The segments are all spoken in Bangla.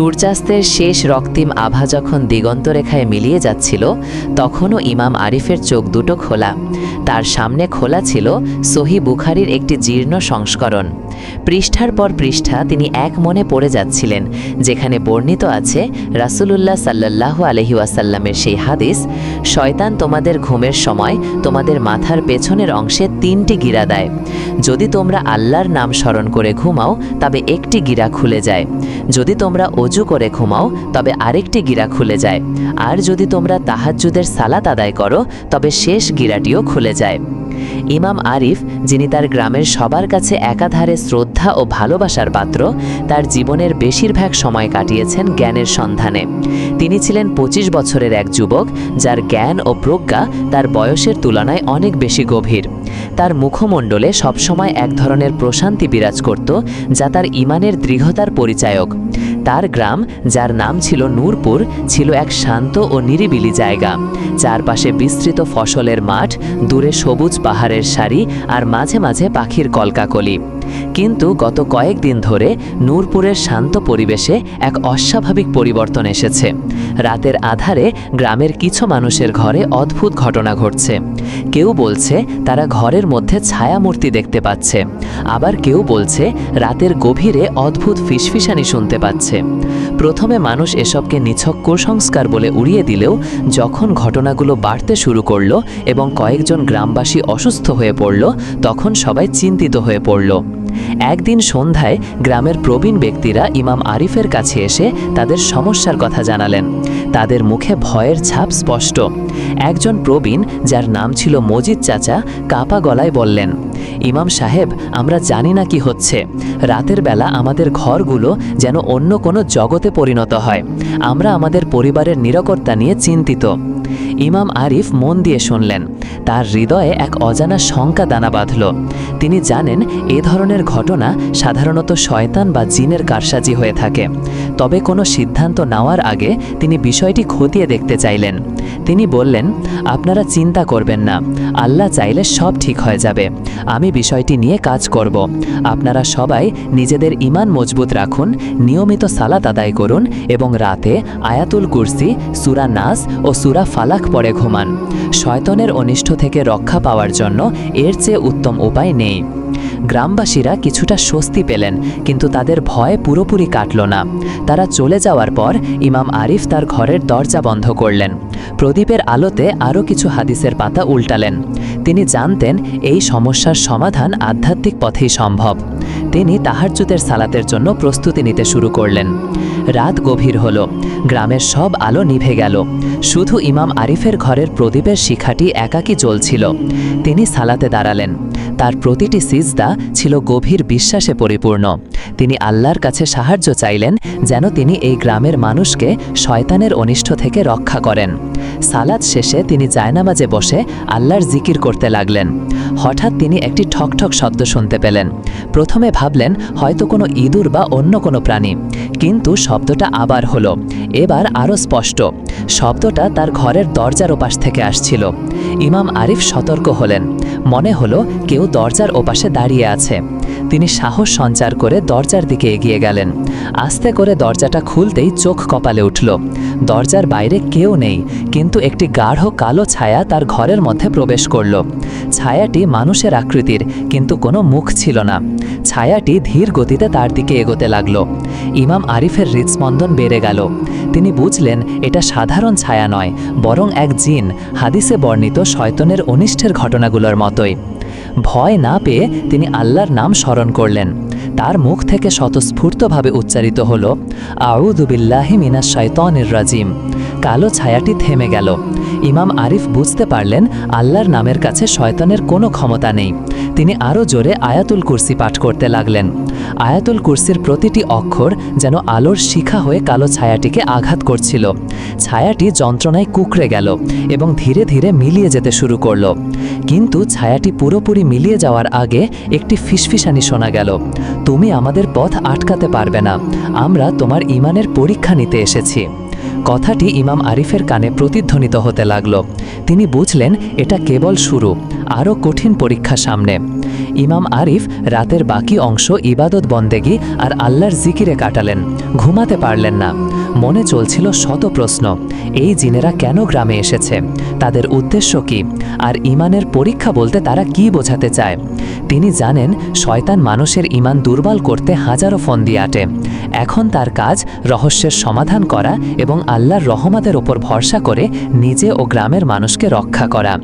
সূর্যাস্তের শেষ রক্তিম আভা যখন দিগন্তরেখায় মিলিয়ে যাচ্ছিল, তখনও ইমাম আরিফের চোখ দুটো খোলা। তার সামনে খোলা ছিল সহি বুখারির একটি জীর্ণ সংস্করণ। পৃষ্ঠার পর পৃষ্ঠা তিনি এক মনে পড়ে যাচ্ছিলেন, যেখানে বর্ণিত আছে, রাসূলুল্লাহ সাল্লাহ আলহি ওয়াসাল্লামের সেই হাদিস, শয়তান তোমাদের ঘুমের সময় তোমাদের মাথার পেছনের অংশে তিনটি গিরা দেয়। যদি তোমরা আল্লাহর নাম স্মরণ করে ঘুমাও, তবে একটি গিরা খুলে যায়। যদি তোমরা অজু করে ঘুমাও, তবে আরেকটি গিরা খুলে যায়। আর যদি তোমরা তাহাজ্জুদের সালাত আদায় করো, তবে শেষ গিরাটিও খুলে যায়। ইমাম আরিফ, যিনি তার গ্রামের সবার কাছে একাধারে শ্রদ্ধা ও ভালোবাসার পাত্র, তার জীবনের বেশিরভাগ সময় কাটিয়েছেন জ্ঞানের সন্ধানে। তিনি ছিলেন পঁচিশ বছরের এক যুবক, যার জ্ঞান ও প্রজ্ঞা তার বয়সের তুলনায় অনেক বেশি গভীর। তার মুখমণ্ডলে সবসময় এক ধরনের প্রশান্তি বিরাজ করত, যা তার ইমানের দৃঢ়তার পরিচায়ক। তার গ্রাম, যার নাম ছিল নূরপুর, ছিল এক শান্ত ও নিরিবিলি জায়গা। চারপাশে বিস্তৃত ফসলের মাঠ, দূরে সবুজ পাহাড়ের সারি আর মাঝে মাঝে পাখির কলকাকলি। কিন্তু গত কয়েকদিন ধরে নূরপুরের শান্ত পরিবেশে এক অস্বাভাবিক পরিবর্তন এসেছে। রাতের আধারে গ্রামের কিছু মানুষের ঘরে অদ্ভুত ঘটনা ঘটছে। কেউ বলছে তারা ঘরের মধ্যে ছায়ামূর্তি দেখতে পাচ্ছে। আবার কেউ বলছে রাতের গভীরে অদ্ভুত ফিসফিসানি শুনতে পাচ্ছে। প্রথমে মানুষ এসবকে নিছক কুসংস্কার বলে উড়িয়ে দিলেও যখন ঘটনাগুলো বাড়তে শুরু করল এবং কয়েকজন গ্রামবাসী অসুস্থ হয়ে পড়ল, তখন সবাই চিন্তিত হয়ে পড়ল। একদিন সন্ধ্যায় গ্রামের প্রবীণ ব্যক্তিরা ইমাম আরিফের কাছে এসে তাদের সমস্যার কথা জানালেন। তাদের মুখে ভয়ের ছাপ স্পষ্ট। একজন প্রবীণ, যার নাম ছিল মজিদ চাচা, কাপা গলায় বললেন ইমাম সাহেব, আমরা জানি না কি হচ্ছে। রাতের বেলা আমাদের ঘরগুলো যেন অন্য কোনো জগতে পরিণত হয়। আমরা আমাদের পরিবারের নিরাপত্তা নিয়ে চিন্তিত। ইমাম আরিফ মন দিয়ে শুনলেন। তার হৃদয়ে এক অজানা শঙ্কা দানা বাঁধল। তিনি জানেন, এ ধরনের ঘটনা সাধারণত শয়তান বা জিনের কারসাজি হয়ে থাকে। তবে কোনো সিদ্ধান্ত নেওয়ার আগে তিনি বিষয়টি খতিয়ে দেখতে চাইলেন। তিনি বললেন, আপনারা চিন্তা করবেন না, আল্লাহ চাইলে সব ঠিক হয়ে যাবে। আমি বিষয়টি নিয়ে কাজ করব। আপনারা সবাই নিজেদের ইমান মজবুত রাখুন, নিয়মিত সালাত আদায় করুন এবং রাতে আয়াতুল কুরসি, সুরা নাস ও সুরা ফালাক পরে ঘুমান। শয়তনের অনিষ্ট থেকে রক্ষা পাওয়ার জন্য এর চেয়ে উত্তম উপায় নেই। গ্রামবাসীরা কিছুটা স্বস্তি পেলেন, কিন্তু তাদের ভয় পুরোপুরি কাটল না। তারা চলে যাওয়ার পর ইমাম আরিফ তার ঘরের দরজা বন্ধ করলেন। প্রদীপের আলোতে আরও কিছু হাদিসের পাতা উল্টালেন। তিনি জানতেন, এই সমস্যার সমাধান আধ্যাত্মিক পথেই সম্ভব। তিনি তাহাজ্জুদের সালাতের জন্য প্রস্তুতি নিতে শুরু করলেন। রাত গভীর হল। গ্রামের সব আলো নিভে গেল। শুধু ইমাম আরিফের ঘরের প্রদীপের শিখাটি একাকী জ্বলছিল। তিনি সালাতে দাঁড়ালেন। তার প্রতিটি সিজদা ছিল গভীর বিশ্বাসে পরিপূর্ণ। তিনি আল্লাহর কাছে সাহায্য চাইলেন যেন তিনি এই গ্রামের মানুষকে শয়তানের অনিষ্ট থেকে রক্ষা করেন। সালাদ শেষে তিনি জায়নামাজে বসে আল্লাহর জিকির করতে লাগলেন। হঠাৎ তিনি একটি ঠকঠক শব্দ শুনতে পেলেন। প্রথমে ভাবলেন, হয়তো কোনো ইঁদুর বা অন্য কোনো প্রাণী। কিন্তু শব্দটা আবার হলো। এবার আরও স্পষ্ট। শব্দটা তার ঘরের দরজার ওপাশ থেকে আসছিল। ইমাম আরিফ সতর্ক হলেন। মনে হলো কেউ দরজার ওপাশে দাঁড়িয়ে আছে। তিনি সাহস সঞ্চার করে দরজার দিকে এগিয়ে গেলেন। আস্তে করে দরজাটা খুলতেই চোখ কপালে উঠল। দরজার বাইরে কেউ নেই, কিন্তু একটি গাঢ় কালো ছায়া তার ঘরের মধ্যে প্রবেশ করল। ছায়াটি মানুষের আকৃতির, কিন্তু কোনো মুখ ছিল না। ছায়াটি ধীর গতিতে তার দিকে এগোতে লাগল। ইমাম আরিফের হৃদস্পন্দন বেড়ে গেল। তিনি বুঝলেন, এটা সাধারণ ছায়া নয়, বরং এক জিন, হাদিসে বর্ণিত শয়তনের অনিষ্টের ঘটনাগুলোর মতোই। ভয় না পেয়ে তিনি আল্লাহর নাম স্মরণ করলেন। তার মুখ থেকে স্বতঃস্ফূর্তভাবে উচ্চারিত হল আউদুবিল্লাহি মিনা শৈতনির রাজিম। কালো ছায়াটি থেমে গেল। ইমাম আরিফ বুঝতে পারলেন, আল্লাহর নামের কাছে শয়তানের কোনো ক্ষমতা নেই। তিনি আরও জোরে আয়াতুল কুরসি পাঠ করতে লাগলেন। আয়াতুল কুরসির প্রতিটি অক্ষর যেন আলোর শিখা হয়ে কালো ছায়াটিকে আঘাত করছিল। ছায়াটি যন্ত্রণায় কুকড়ে গেল এবং ধীরে ধীরে মিলিয়ে যেতে শুরু করল। কিন্তু ছায়াটি পুরোপুরি মিলিয়ে যাওয়ার আগে একটি ফিসফিসানি শোনা গেল। তুমি আমাদের পথ আটকাতে পারবে না। আমরা তোমার ইমানের পরীক্ষা নিতে এসেছি। কথাটি ইমাম আরিফের কানে প্রতিধ্বনিত হতে লাগল। তিনি বুঝলেন, এটা কেবল শুরু, আরও কঠিন পরীক্ষা সামনে। ইমাম আরিফ রাতের বাকি অংশ ইবাদত বন্দেগি আর আল্লাহর জিকিরে কাটালেন। ঘুমাতে পারলেন না। মনে চলছিল শত প্রশ্ন। এই জিনেরা কেন গ্রামে এসেছে? তাদের উদ্দেশ্য কি? আর ইমানের পরীক্ষা বলতে তারা কি বোঝাতে চায়? তিনি জানেন, শয়তান মানুষের ইমান দুর্বল করতে হাজারো ফোন দিয়ে আটে। এখন তার কাজ রহস্যের সমাধান করা এবং আল্লাহর রহমতের ওপর ভরসা করে নিজে ও গ্রামের মানুষকে রক্ষা করা।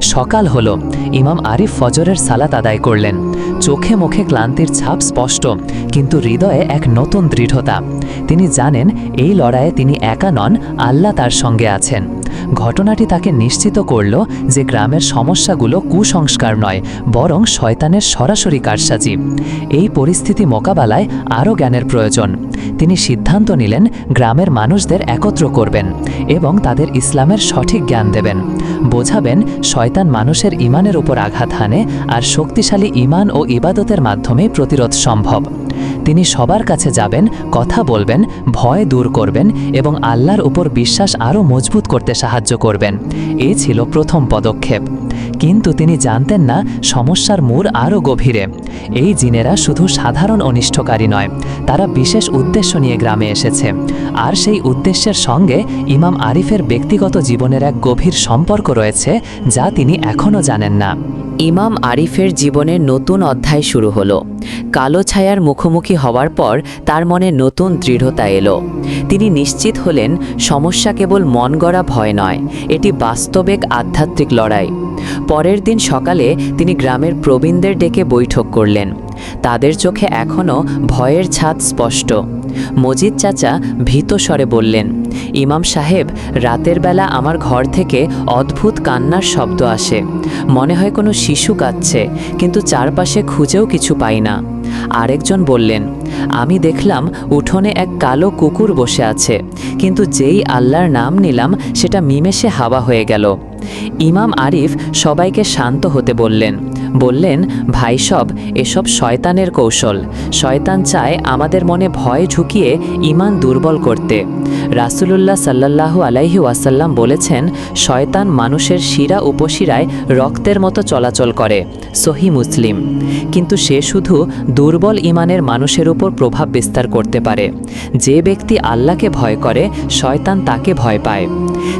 সকাল হল। ইমাম আরিফ ফজরের সালাত আদায় করলেন। চোখে মুখে ক্লান্তির ছাপ স্পষ্ট, কিন্তু হৃদয়ে এক নতুন দৃঢ়তা। তিনি জানেন, এই লড়াইয়ে তিনি একা নন, আল্লাহ তার সঙ্গে আছেন। ঘটনাটি তাকে নিশ্চিত করল যে গ্রামের সমস্যাগুলো কুসংস্কার নয়, বরং শয়তানের সরাসরি কারসাজি। এই পরিস্থিতি মোকাবেলায় আরও জ্ঞানের প্রয়োজন। তিনি সিদ্ধান্ত নিলেন, গ্রামের মানুষদের একত্র করবেন এবং তাদের ইসলামের সঠিক জ্ঞান দেবেন। বোঝাবেন, শয়তান মানুষের ইমানের উপর আঘাত হানে আর শক্তিশালী ইমান ও ইবাদতের মাধ্যমে প্রতিরোধ সম্ভব। তিনি সবার কাছে যাবেন, কথা বলবেন, ভয় দূর করবেন এবং আল্লাহর উপর বিশ্বাস আরও মজবুত করতে সাহায্য করবেন। এ ছিল প্রথম পদক্ষেপ। কিন্তু তিনি জানতেন না, সমস্যার মূর আরও গভীরে। এই জিনেরা শুধু সাধারণ অনিষ্টকারী নয়, তারা বিশেষ উদ্দেশ্য নিয়ে গ্রামে এসেছে। আর সেই উদ্দেশ্যের সঙ্গে ইমাম আরিফের ব্যক্তিগত জীবনের এক গভীর সম্পর্ক রয়েছে, যা তিনি এখনও জানেন না। ইমাম আরিফের জীবনের নতুন অধ্যায় শুরু হলো। কালো ছায়ার মুখোমুখি হওয়ার পর তার মনে নতুন দৃঢ়তা এলো। তিনি নিশ্চিত হলেন, সমস্যা কেবল মন গড়া ভয় নয়, এটি বাস্তবিক আধ্যাত্মিক লড়াই। পরের দিন সকালে তিনি গ্রামের প্রবীণদের ডেকে বৈঠক করলেন। তাদের চোখে এখনও ভয়ের ছাদ স্পষ্ট। মজিদ চাচা ভীত স্বরে বললেন, ইমাম সাহেব, রাতের বেলা আমার ঘর থেকে অদ্ভুত কান্নার শব্দ আসে। মনে হয় কোনো শিশু কাঁদছে, কিন্তু চারপাশে খুঁজেও কিছু পাই না। আরেকজন বললেন, আমি দেখলাম উঠোনে এক কালো কুকুর বসে আছে, কিন্তু যেই আল্লাহর নাম নিলাম সেটা মিমেসে হাওয়া হয়ে গেল। ইমাম আরিফ সবাইকে শান্ত হতে বললেন বললেন, ভাই সব, এসব শয়তানের কৌশল। শয়তান চায় আমাদের মনে ভয় ঝুঁকিয়ে ইমান দুর্বল করতে। রাসুলুল্লাহ সাল্লাল্লাহু আলাইহি ওয়াসাল্লাম বলেছেন, শয়তান মানুষের শিরা উপশিরায় রক্তের মতো চলাচল করে। সহি মুসলিম। কিন্তু সে শুধু দুর্বল ইমানের মানুষের উপর প্রভাব বিস্তার করতে পারে। যে ব্যক্তি আল্লাহকে ভয় করে, শয়তান তাকে ভয় পায়।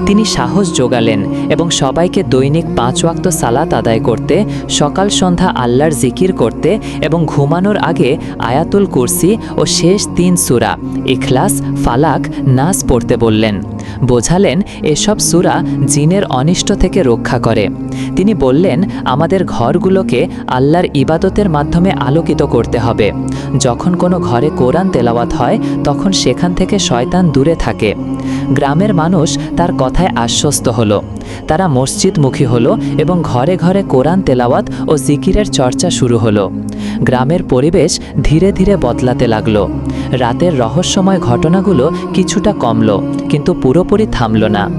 তিনি সাহস যোগালেন এবং সবাইকে দৈনিক পাঁচ ওয়াক্ত সালাত আদায় করতে, সকাল সন্ধ্যা আল্লাহর জিকির করতে এবং ঘুমানোর আগে আয়াতুল কুরসি ও শেষ তিন সুরা, ইখলাস, ফালাক, নাস পড়তে বললেন। বোঝালেন, এসব সুরা জিনের অনিষ্ট থেকে রক্ষা করে। তিনি বললেন, আমাদের ঘরগুলোকে আল্লাহর ইবাদতের মাধ্যমে আলোকিত করতে হবে। যখন কোনো ঘরে কোরআন তেলাওয়াত হয়, তখন সেখান থেকে শয়তান দূরে থাকে। গ্রামের মানুষ তার কথায় আশ্বস্ত হলো। তারা মসজিদমুখী হলো এবং ঘরে ঘরে কোরআন তেলাওয়াত ও জিকিরের চর্চা শুরু হলো। গ্রামের পরিবেশ ধীরে ধীরে বদলাতে লাগল। রাতের রহস্যময় ঘটনাগুলো কিছুটা কমল, কিন্তু পুরোপুরি থামল না।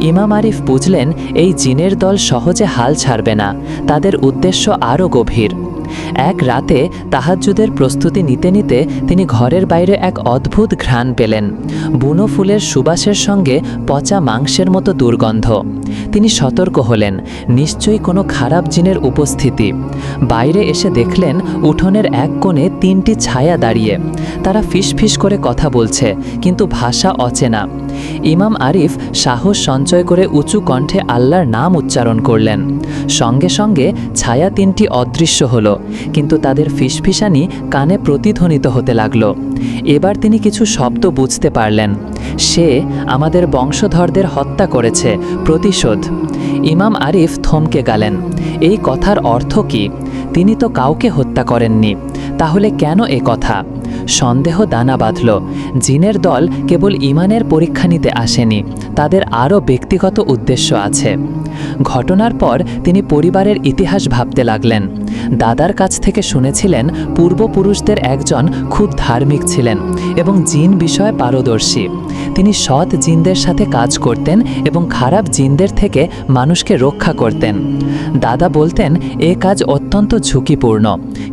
ইমাম আরিফ বুঝলেন, এই জিনের দল সহজে হাল ছাড়বে না, তাদের উদ্দেশ্য আরও গভীর। এক রাতে তাহাজ্জুদের প্রস্তুতি নিতে নিতে তিনি ঘরের বাইরে এক অদ্ভুত ঘ্রাণ পেলেন। বুনো ফুলের সুবাসের সঙ্গে পচা মাংসের মতো দুর্গন্ধ। তিনি সতর্ক হলেন। নিশ্চয়ই কোনো খারাপ জিনের উপস্থিতি। বাইরে এসে দেখলেন উঠোনের এক কোণে তিনটি ছায়া দাঁড়িয়ে। তারা ফিসফিস করে কথা বলছে, কিন্তু ভাষা অচেনা। ইমাম আরিফ সাহস সঞ্চয় করে উঁচু কণ্ঠে আল্লাহর নাম উচ্চারণ করলেন। সঙ্গে সঙ্গে ছায়া তিনটি অদৃশ্য হলো, কিন্তু তাদের ফিসফিসানি কানে প্রতিধ্বনিত হতে লাগল। এবার তিনি কিছু শব্দ বুঝতে পারলেন। সে আমাদের বংশধরদের হত্যা করেছে প্রতিশোধ ইমাম আরিফ থমকে গেলেন। এই কথার অর্থ কি? তিনি তো কাউকে হত্যা করেননি। তাহলে কেন এ কথা? সন্দেহ দানা বাঁধল। জিনের দল কেবল ইমানের পরীক্ষা নিতে আসেনি, তাদের আরও ব্যক্তিগত উদ্দেশ্য আছে। ঘটনার পর তিনি পরিবারের ইতিহাস ভাবতে লাগলেন। দাদার কাছ থেকে শুনেছিলেন পূর্বপুরুষদের একজন খুব ধার্মিক ছিলেন এবং জিন বিষয়ে পারদর্শী। তিনি সৎ জিনদের সাথে কাজ করতেন এবং খারাপ জিনদের থেকে মানুষকে রক্ষা করতেন। দাদা বলতেন, এ কাজ অত্যন্ত ঝুঁকিপূর্ণ।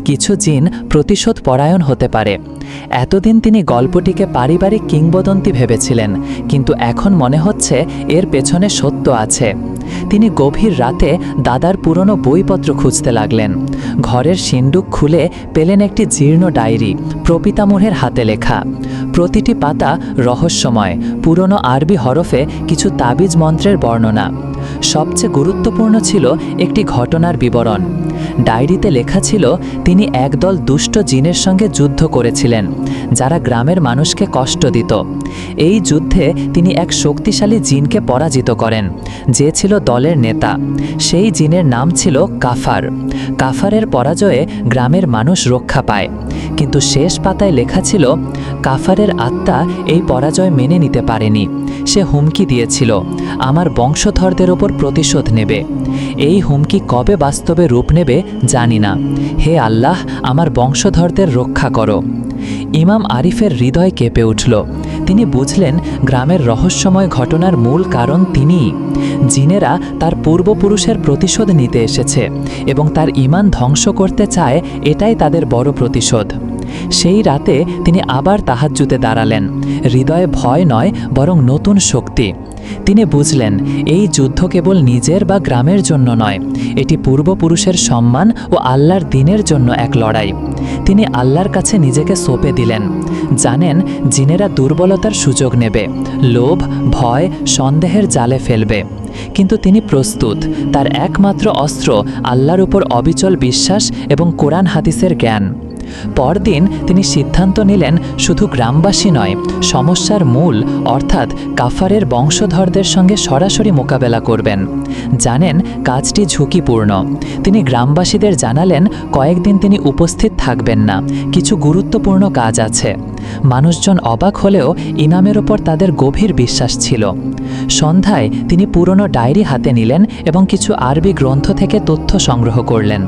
কিছু জিন প্রতিশোধ পরায়ণ হতে পারে। এতদিন তিনি গল্পটিকে পারিবারিক কিংবদন্তি ভেবেছিলেন, কিন্তু এখন মনে হচ্ছে এর পেছনে সত্য আছে। তিনি গভীর রাতে দাদার পুরনো বইপত্র খুঁজতে লাগলেন। ঘরের সিন্ডুক খুলে পেলেন একটি জীর্ণ ডায়েরি প্রপিতামুহের হাতে লেখা। প্রতিটি পাতা রহস্যময়, পুরনো আরবি হরফে কিছু তাবিজ মন্ত্রের বর্ণনা। সবচেয়ে গুরুত্বপূর্ণ ছিল একটি ঘটনার বিবরণ। ডায়েরিতে লেখা ছিল, তিনি একদল দুষ্ট জিনের সঙ্গে যুদ্ধ করেছিলেন, যারা গ্রামের মানুষকে কষ্ট দিত। এই যুদ্ধে তিনি এক শক্তিশালী জিনকে পরাজিত করেন, যে ছিল দলের নেতা। সেই জিনের নাম ছিল কাফার। কাফারের পরাজয়ে গ্রামের মানুষ রক্ষা পায়। কিন্তু শেষ পাতায় লেখা ছিল, কাফারের আত্মা এই পরাজয় মেনে নিতে পারেনি। সে হুমকি দিয়েছিল, আমার বংশধরদের ওপর প্রতিশোধ নেবে। এই হুমকি কবে বাস্তবে রূপ নেবে জানি না। হে আল্লাহ, আমার বংশধরদের রক্ষা করো। ইমাম আরিফের হৃদয় কেঁপে উঠল। তিনি বুঝলেন, গ্রামের রহস্যময় ঘটনার মূল কারণ তিনিই। জিনেরা তার পূর্বপুরুষের প্রতিশোধ নিতে এসেছে এবং তার ইমান ধ্বংস করতে চায়, এটাই তাদের বড় প্রতিশোধ। সেই রাতে তিনি আবার তাহাজ্জুতে দাঁড়ালেন। হৃদয়ে ভয় নয়, বরং নতুন শক্তি। তিনি বুঝলেন, এই যুদ্ধ কেবল নিজের বা গ্রামের জন্য নয়, এটি পূর্বপুরুষের সম্মান ও আল্লাহর দিনের জন্য এক লড়াই। তিনি আল্লাহর কাছে নিজেকে সঁপে দিলেন। জানেন, জিনেরা দুর্বলতার সুযোগ নেবে, লোভ, ভয়, সন্দেহের জালে ফেলবে। কিন্তু তিনি প্রস্তুত, তার একমাত্র অস্ত্র আল্লাহর উপর অবিচল বিশ্বাস এবং কোরআন হাদিসের জ্ঞান। পরদিন তিনি সিদ্ধান্ত নিলেন শুধু গ্রামবাসী নয়, সমস্যার মূল, অর্থাৎ কাফারের বংশধরদের সঙ্গে সরাসরি মোকাবেলা করবেন। জানেন, কাজটি ঝুঁকিপূর্ণ। তিনি গ্রামবাসীদের জানালেন, কয়েকদিন তিনি উপস্থিত থাকবেন না, কিছু গুরুত্বপূর্ণ কাজ আছে। মানুষজন অবাক হলেও ইনামের ওপর তাদের গভীর বিশ্বাস ছিল। সন্ধ্যায় তিনি পুরনো ডায়েরি হাতে নিলেন এবং কিছু আরবি গ্রন্থ থেকে তথ্য সংগ্রহ করলেন।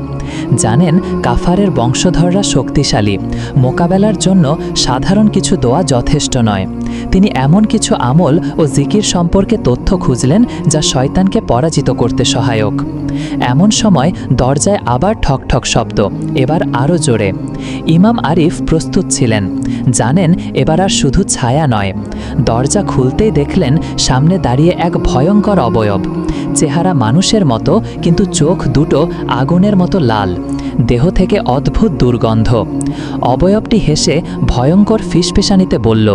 জানেন, কাফারের বংশধররা শক্তিশালী। মোকাবেলার জন্য সাধারণ কিছু দোয়া যথেষ্ট নয়। তিনি এমন কিছু আমল ও জিকির সম্পর্কে তথ্য খুঁজলেন যা শয়তানকে পরাজিত করতে সহায়ক। এমন সময় দরজায় আবার ঠক ঠক শব্দ, এবার আরও জোরে। ইমাম আরিফ প্রস্তুত ছিলেন, জানেন এবার আর শুধু ছায়া নয়। দরজা খুলতেই দেখলেন সামনে দাঁড়িয়ে এক ভয়ঙ্কর অবয়ব। চেহারা মানুষের মতো, কিন্তু চোখ দুটো আগুনের মতো লাল। দেহ থেকে অদ্ভুত দুর্গন্ধ। অবয়বটি হেসে ভয়ঙ্কর ফিসফিসানিতে বলল,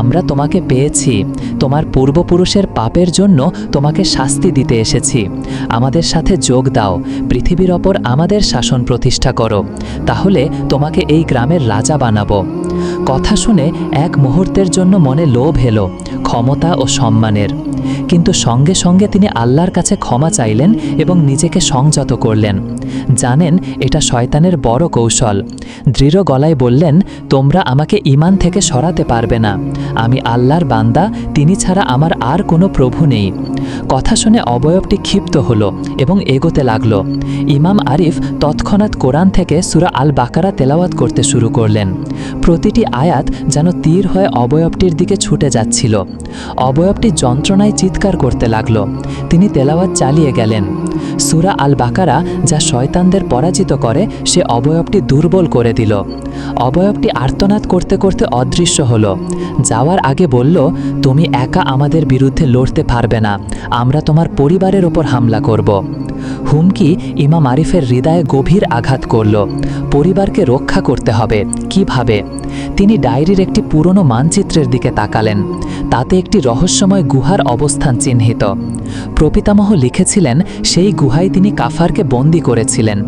আমরা তোমাকে পেয়েছি। তোমার পূর্বপুরুষের পাপের জন্য তোমাকে শাস্তি দিতে এসেছি। আমাদের সাথে যোগ দাও। পৃথিবীর ওপর আমাদের শাসন প্রতিষ্ঠা করো। তাহলে তোমাকে এই গ্রামের রাজা বানাবো। কথা শুনে এক মুহূর্তের জন্য মনে লোভ এলো, ক্ষমতা ও সম্মানের। কিন্তু সঙ্গে সঙ্গে তিনি আল্লাহর কাছে ক্ষমা চাইলেন এবং নিজেকে সংযত করলেন। জানেন, এটা শয়তানের বড় কৌশল। দৃঢ় গলায় বললেন, তোমরা আমাকে ইমান থেকে সরাতে পারবে না। আমি আল্লাহর বান্দা, তিনি ছাড়া আমার আর কোনো প্রভু নেই। কথা শুনে অবয়বটি ক্ষিপ্ত হলো এবং এগোতে লাগল। ইমাম আরিফ তৎক্ষণাৎ কোরআন থেকে সুরা আল বাকারা তেলাওয়াত করতে শুরু করলেন। প্রতিটি আয়াত যেন তীর হয়ে অবয়বটির দিকে ছুটে যাচ্ছিল। অবয়বটি যন্ত্রণায় চিৎকার করতে লাগল। তিনি তেলাওয়াত চালিয়ে গেলেন। সুরা আল বাকারা যা শয়তানদের পরাজিত করে, সে অবয়বটি দুর্বল করে দিল। অবয়বটি আর্তনাদ করতে করতে অদৃশ্য হলো। যাওয়ার আগে বলল, তুমি একা আমাদের বিরুদ্ধে লড়তে পারবে না। আমরা তোমার পরিবারের ওপর হামলা করব। হুমকি ইমাম আরিফের হৃদয়ে গভীর আঘাত করল। পরিবারকে রক্ষা করতে হবে। কীভাবে? তিনি ডায়েরির একটি পুরনো মানচিত্রের দিকে তাকালেন। তাতে একটি রহস্যময় গুহার অবস্থান চিহ্নিত। প্রপিতামহ লিখেছিলেন, সেই গুহায় তিনি কাফারকে বন্দি করেছিলেন।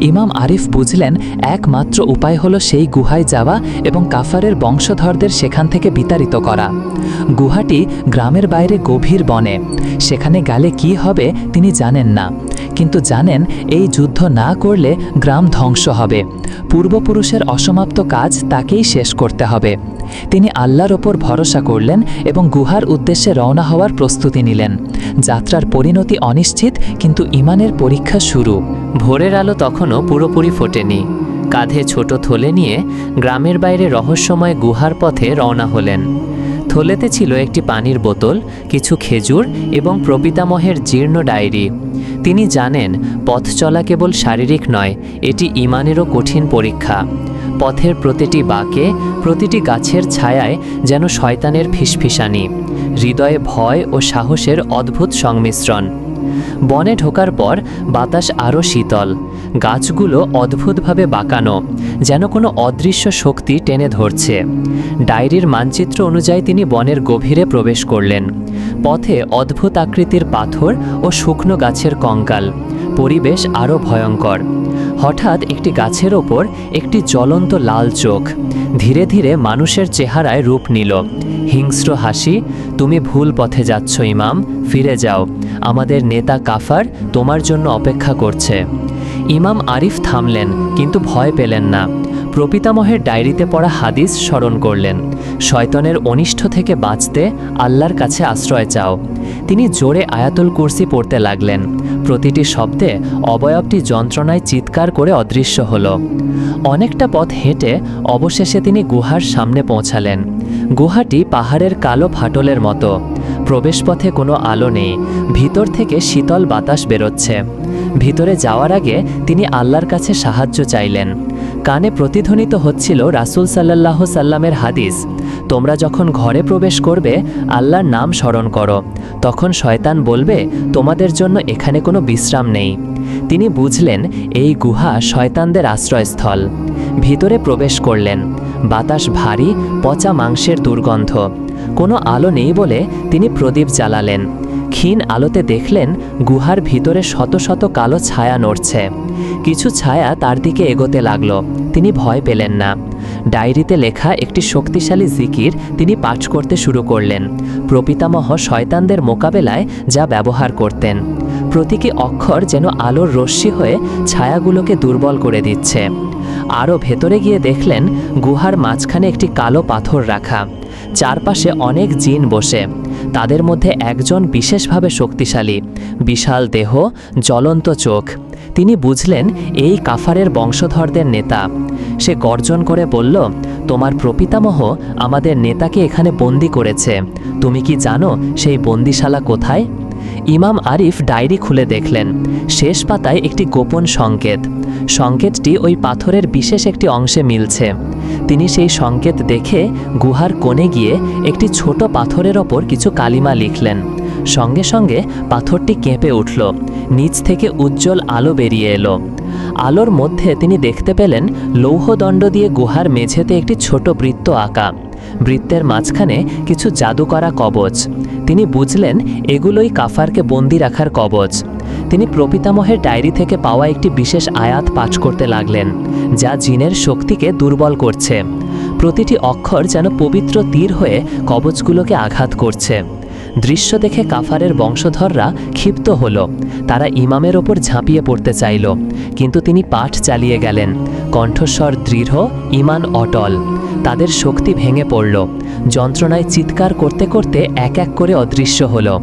ইমাম আরিফ বুঝলেন, একমাত্র উপায় হলো সেই গুহায় যাওয়া এবং কাফারের বংশধরদের সেখান থেকে বিতাড়িত করা। গুহাটি গ্রামের বাইরে গভীর বনে। সেখানে গেলে কি হবে তিনি জানেন না। কিন্তু জানেন, এই যুদ্ধ না করলে গ্রাম ধ্বংস হবে। পূর্বপুরুষের অসমাপ্ত কাজ তাকেই শেষ করতে হবে। তিনি আল্লাহর ওপর ভরসা করলেন এবং গুহার উদ্দেশ্যে রওনা হওয়ার প্রস্তুতি নিলেন। যাত্রার পরিণতি অনিশ্চিত, কিন্তু ইমানের পরীক্ষা শুরু। ভোরের আলো তখনও পুরোপুরি ফোটেনি। কাঁধে ছোট থলে নিয়ে গ্রামের বাইরে রহস্যময় গুহার পথে রওনা হলেন। থলেতে ছিল একটি পানির বোতল, কিছু খেজুর এবং প্রপিতামহের জীর্ণ ডায়েরি। তিনি জানেন, পথ চলা কেবল শারীরিক নয়, এটি ইমানেরও কঠিন পরীক্ষা। পথের প্রতিটি বাঁকে, প্রতিটি গাছের ছায়ায় যেন শয়তানের ফিসফিসানি, হৃদয়ে ভয় ও সাহসের অদ্ভুত সংমিশ্রণ। বনে ঢোকার পর বাতাস আরও শীতল। গাছগুলো অদ্ভুতভাবে বাঁকানো, যেন কোনো অদৃশ্য শক্তি টেনে ধরছে। ডায়েরির মানচিত্র অনুযায়ী তিনি বনের গভীরে প্রবেশ করলেন। পথে অদ্ভুত আকৃতির পাথর ও শুকনো গাছের কঙ্কাল। পরিবেশ আরও ভয়ঙ্কর। হঠাৎ একটি গাছের ওপর একটি জ্বলন্ত লাল চোখ। ধীরে ধীরে মানুষের চেহারায় রূপ নিল। হিংস্র হাসি, তুমি ভুল পথে যাচ্ছ, ইমাম, ফিরে যাও। আমাদের নেতা কাফার তোমার জন্য অপেক্ষা করছে। ইমাম আরিফ থামলেন, কিন্তু ভয় পেলেন না। প্রপিতামহের ডায়েরিতে পড়া হাদিস স্মরণ করলেন, শয়তনের অনিষ্ট থেকে বাঁচতে আল্লাহর কাছে আশ্রয় চাও। তিনি জোরে আয়াতুল কুরসি পড়তে লাগলেন। প্রতিটি শব্দে অবয়বটি যন্ত্রণায় চিৎকার করে অদৃশ্য হলো। অনেকটা পথ হেঁটে অবশেষে তিনি গুহার সামনে পৌঁছালেন। গুহাটি পাহাড়ের কালো ফাটলের মতো। প্রবেশপথে কোনো আলো নেই। ভিতর থেকে শীতল বাতাস বেরোচ্ছে। ভিতরে যাওয়ার আগে তিনি আল্লাহর কাছে সাহায্য চাইলেন। কানে প্রতিধ্বনিত হচ্ছিল রাসূল সাল্লাহ সাল্লামের হাদিস। তোমরা যখন ঘরে প্রবেশ করবে, আল্লাহর নাম স্মরণ করো। তখন শয়তান বলবে, তোমাদের জন্য এখানে কোনো বিশ্রাম নেই। তিনি বুঝলেন, এই গুহা শয়তানদের আশ্রয়স্থল। ভিতরে প্রবেশ করলেন। বাতাস ভারী, পচা মাংসের দুর্গন্ধ। কোনো আলো নেই বলে তিনি প্রদীপ জ্বালালেন। ক্ষীণ আলোতে দেখলেন, গুহার ভিতরে শত শত কালো ছায়া নড়ছে। কিছু ছায়া তার দিকে এগোতে লাগল। তিনি ভয় পেলেন না। ডায়েরিতে লেখা একটি শক্তিশালী জিকির তিনি পাঠ করতে শুরু করলেন। প্রপিতামহ শয়তানদের মোকাবেলায় যা ব্যবহার করতেন। প্রতীকী অক্ষর যেন আলোর রশ্মি হয়ে ছায়াগুলোকে দুর্বল করে দিচ্ছে। আরও ভেতরে গিয়ে দেখলেন, গুহার মাঝখানে একটি কালো পাথর রাখা। চারপাশে অনেক জিন বসে। তাদের মধ্যে একজন বিশেষভাবে শক্তিশালী। বিশাল দেহ, জ্বলন্ত চোখ। তিনি বুঝলেন এই কাফারের বংশধরদের নেতা। সে গর্জন করে বলল, তোমার প্রপিতামহ আমাদের নেতাকে এখানে বন্দি করেছে। তুমি কি জানো সেই বন্দিশালা কোথায়? ইমাম আরিফ ডায়েরি খুলে দেখলেন। শেষ পাতায় একটি গোপন সংকেত। সংকেতটি ওই পাথরের বিশেষ একটি অংশে মিলছে। তিনি সেই সংকেত দেখে গুহার কোণে গিয়ে একটি ছোট পাথরের ওপর কিছু কালিমা লিখলেন। সঙ্গে সঙ্গে পাথরটি কেঁপে উঠল। নিচ থেকে উজ্জ্বল আলো বেরিয়ে এলো। আলোর মধ্যে তিনি দেখতে পেলেন লৌহদণ্ড দিয়ে গুহার মেঝেতে একটি ছোট বৃত্ত আঁকা। বৃত্তের মাঝখানে কিছু জাদু করা কবচ। তিনি বুঝলেন, এগুলোই কাফারকে বন্দি রাখার কবচ। তিনি প্রপিতামহের ডায়েরি থেকে পাওয়া একটি বিশেষ আয়াত পাঠ করতে লাগলেন, যা জিনের শক্তিকে দুর্বল করছে। প্রতিটি অক্ষর যেন পবিত্র তীর হয়ে কবচগুলোকে আঘাত করছে। দৃশ্য দেখে কাফারের বংশধররা ক্ষিপ্ত হল। তারা ইমামের ওপর ঝাঁপিয়ে পড়তে চাইল, কিন্তু তিনি পাঠ চালিয়ে গেলেন। কণ্ঠস্বর দৃঢ়, ইমান অটল। তাদের শক্তি ভেঙে পড়ল। যন্ত্রণায় চিৎকার করতে করতে এক এক করে অদৃশ্য হলো।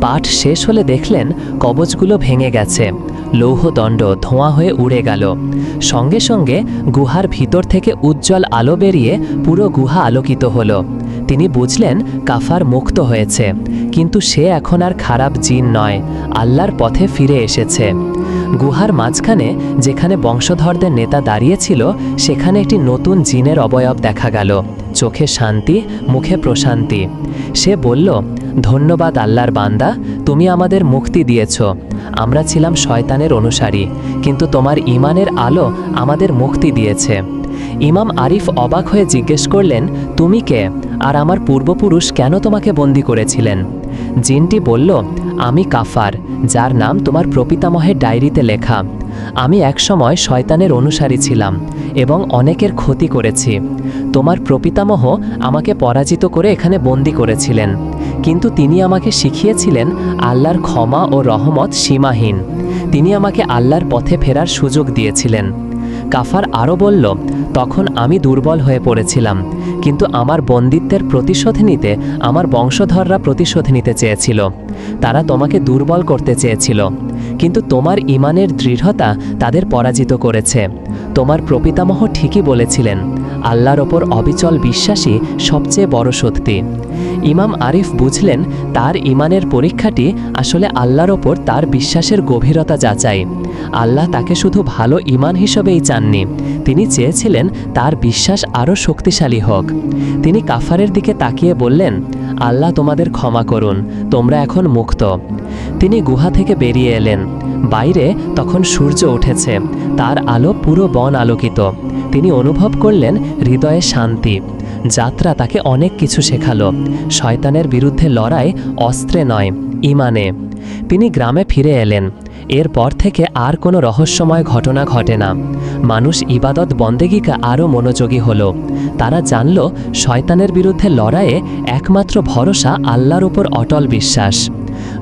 পাঠ শেষ হলে দেখলেন কবচগুলো ভেঙে গেছে। লৌহদণ্ড ধোঁয়া হয়ে উড়ে গেল। সঙ্গে সঙ্গে গুহার ভিতর থেকে উজ্জ্বল আলো বেরিয়ে পুরো গুহা আলোকিত হলো। তিনি বুঝলেন কাফার মুক্ত হয়েছে, কিন্তু সে এখন আর খারাপ জিন নয়, আল্লাহর পথে ফিরে এসেছে। গুহার মাঝখানে যেখানে বংশধরদের নেতা দাঁড়িয়েছিল, সেখানে একটি নতুন জিনের অবয়ব দেখা গেল, চোখে শান্তি, মুখে প্রশান্তি। সে বলল, ধন্যবাদ আল্লাহর বান্দা, তুমি আমাদের মুক্তি দিয়েছ। আমরা ছিলাম শয়তানের অনুসারী, কিন্তু তোমার ইমানের আলো আমাদের মুক্তি দিয়েছে। ইমাম আরিফ অবাক হয়ে জিজ্ঞেস করলেন, তুমি কে? আর আমার পূর্বপুরুষ কেন তোমাকে বন্দি করেছিলেন? জিনটি বলল, আমি কাফার, যার নাম তোমার প্রপিতামহের ডায়েরিতে লেখা। আমি একসময় শয়তানের অনুসারী ছিলাম এবং অনেকের ক্ষতি করেছি। তোমার প্রপিতামহ আমাকে পরাজিত করে এখানে বন্দি করেছিলেন, কিন্তু তিনি আমাকে শিখিয়েছিলেন আল্লাহর ক্ষমা ও রহমত সীমাহীন। তিনি আমাকে আল্লাহর পথে ফেরার সুযোগ দিয়েছিলেন। কাফার আরও বলল তখন আমি দুর্বল হয়ে পড়েছিলাম, কিন্তু আমার বন্দিত্বের প্রতিশোধ নিতে আমার বংশধররা প্রতিশোধ নিতে চেয়েছিল। তারা তোমাকে দুর্বল করতে চেয়েছিল, কিন্তু তোমার ইমানের দৃঢ়তা তাদের পরাজিত করেছে। তোমার প্রপিতামহ ঠিকই বলেছিলেন আল্লাহর ওপর অবিচল বিশ্বাসী সবচেয়ে বড় সত্যি ইমাম আরিফ বুঝলেন, তার ইমানের পরীক্ষাটি আসলে আল্লাহর ওপর তার বিশ্বাসের গভীরতা যাচাই। আল্লাহ তাকে শুধু ভালো ইমান হিসেবেই চাননি। তিনি চেয়েছিলেন তার বিশ্বাস আরও শক্তিশালী হোক। তিনি কাফারের দিকে তাকিয়ে বললেন আল্লাহ তোমাদের ক্ষমা করুন, তোমরা এখন মুক্ত। তিনি গুহা থেকে বেরিয়ে এলেন। বাইরে তখন সূর্য উঠেছে, তার আলো পুরো বন আলোকিত। তিনি অনুভব করলেন হৃদয়ে শান্তি। যাত্রা তাকে অনেক কিছু শেখালো। শয়তানের বিরুদ্ধে লড়াই অস্ত্রে নয়, ইমানে। তিনি গ্রামে ফিরে এলেন। এরপর থেকে আর কোনো রহস্যময় ঘটনা ঘটে না। মানুষ ইবাদত বন্দেগিকা আরও মনোযোগী হল। তারা জানল, শয়তানের বিরুদ্ধে লড়াইয়ে একমাত্র ভরসা আল্লাহর উপর অটল বিশ্বাস।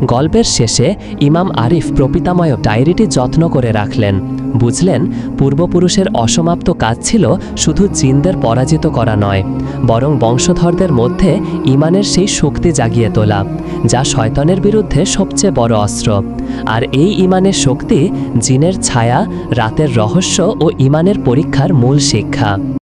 গল্পের শেষে ইমাম আরিফ প্রপিতাময় ডায়েরিটি যত্ন করে রাখলেন। বুঝলেন, পূর্বপুরুষের অসমাপ্ত কাজ ছিল শুধু জিনদের পরাজিত করা নয়, বরং বংশধরদের মধ্যে ইমানের সেই শক্তি জাগিয়ে তোলা, যা শয়তানের বিরুদ্ধে সবচেয়ে বড় অস্ত্র। আর এই ইমানের শক্তি জিনের ছায়া, রাতের রহস্য ও ইমানের পরীক্ষার মূল শিক্ষা।